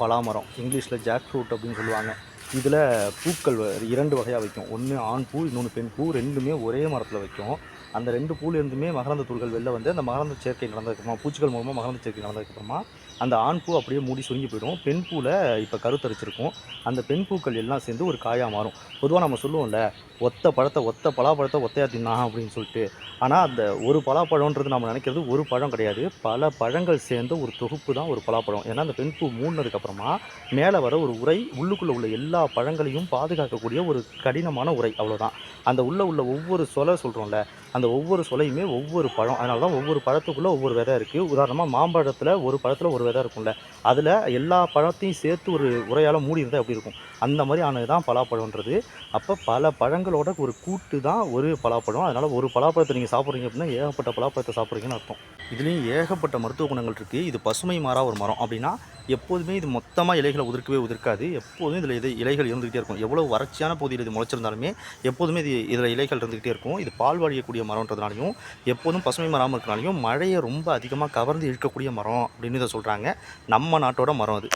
பலாமரம் இங்கிலீஷில் jack fruit அப்படின்னு சொல்லுவாங்க. இதில் பூக்கள் இரண்டு வகையாக வைக்கும். ஒன்று ஆண் பூ இன்னொன்று பெண் பூ. ரெண்டுமே ஒரே மரத்தில் வைக்கும். அந்த ரெண்டு பூலேருந்துமே மகரந்த தூள்கள் வெளில வந்து அந்த மகரந்த சேர்க்கை நடந்ததுக்கப்புறமா பூச்சிகள் மூலமாக மகரந்த சேர்க்கை நடந்ததுக்கப்புறமா அந்த ஆண் பூ அப்படியே மூடி சுருங்கி போயிடும். பெண் பூவில் இப்போ கருத்தரிச்சிருக்கும். அந்த பெண் பூக்கள் எல்லாம் சேர்ந்து ஒரு காயாக மாறும். பொதுவாக நம்ம சொல்லுவோம்ல ஒத்த பழத்தை ஒத்த பலாப்பழத்தை ஒத்தையாக தின்னா அப்படின்னு சொல்லிட்டு. ஆனால் அந்த ஒரு பலாப்பழம்ன்றது நம்ம நினைக்கிறது ஒரு பழம் கிடையாது. பல பழங்கள் சேர்ந்த ஒரு தொகுப்பு தான் ஒரு பலாப்பழம். ஏன்னா அந்த பெண் பூ மூடினதுக்கப்புறமா மேலே வர ஒரு உரை உள்ளுக்குள்ளே உள்ள எல்லா எல்லா பழங்களையும் பாதுகாக்கக்கூடிய ஒரு கடினமான உரை. அவ்வளோதான் அந்த உள்ளே உள்ள ஒவ்வொரு சொலை சொல்கிறோம்ல அந்த ஒவ்வொரு சொலையுமே ஒவ்வொரு பழம். அதனால தான் ஒவ்வொரு பழத்துக்குள்ளே ஒவ்வொரு விதை இருக்குது உதாரணமாக மாம்பழத்தில் ஒரு பழத்தில் ஒரு விதை இருக்கும்ல அதில் எல்லா பழத்தையும் சேர்த்து ஒரு உரையால் மூடி இருந்தால் எப்படி இருக்கும்? அந்த மாதிரி ஆனது தான் பலாப்பழம்ன்றது. அப்போ பல பழங்களோட ஒரு கூட்டு தான் ஒரு பலாப்பழம். அதனால் ஒரு பலாப்பழத்தை நீங்கள் சாப்பிட்றீங்க அப்படின்னா ஏகப்பட்ட பலாப்பழத்தை சாப்பிட்றீங்கன்னு அர்த்தம். இதுலேயும் ஏகப்பட்ட மருத்துவ குணங்கள் இருக்குது இது பசுமை மாறா ஒரு மரம் அப்படின்னா எப்போதுமே இது மொத்தமாக இலைகளை உதிர்க்கவே உதிர்க்காது. எப்போதும் இதில் இது இலைகள் இருந்துகிட்டே இருக்கும். எவ்வளோ வறட்சியான பகுதியில் இது முளைச்சிருந்தாலுமே எப்போதுமே இது இதில் இலைகள் இருந்துகிட்டே இருக்கும். இது பால் வாழியக்கூடிய மரம்ன்றதுனாலையும் எப்போதும் பசுமை மரம் இருக்கிறனாலையும் மழையை ரொம்ப அதிகமாக கவர்ந்து இழுக்கக்கூடிய மரம் அப்படின்னு இதை சொல்கிறாங்க நம்ம நாட்டோட மரம் அது.